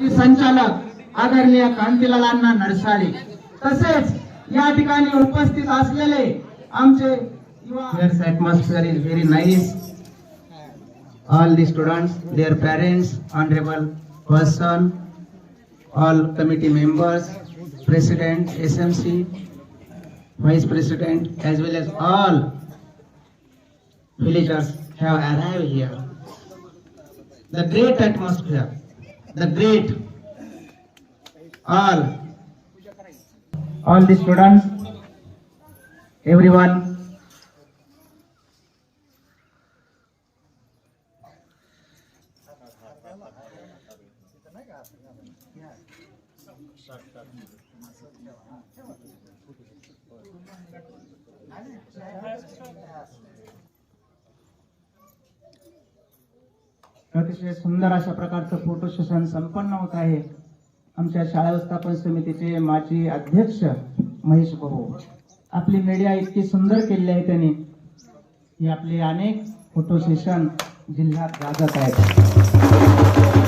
संचालक आदरणीय कांतिलाना नरसा तसेच या उपस्थित आमचे युवा is very nice all the students their parents honourable person all committee members president S M C vice president as well as all villagers have great atmosphere the great, all, all the students, everyone अतिशय सुंदर अशा प्रकारचं photo session संपन्न होत आहे. आमच्या शाळा व्यवस्थापन समितीचे माजी अध्यक्ष महेश भाऊ. आपली मीडिया इतकी सुंदर केली आहे त्यांनी. की आपले अनेक फोटो सेशन जिल्ह्यात गाजत आहेत.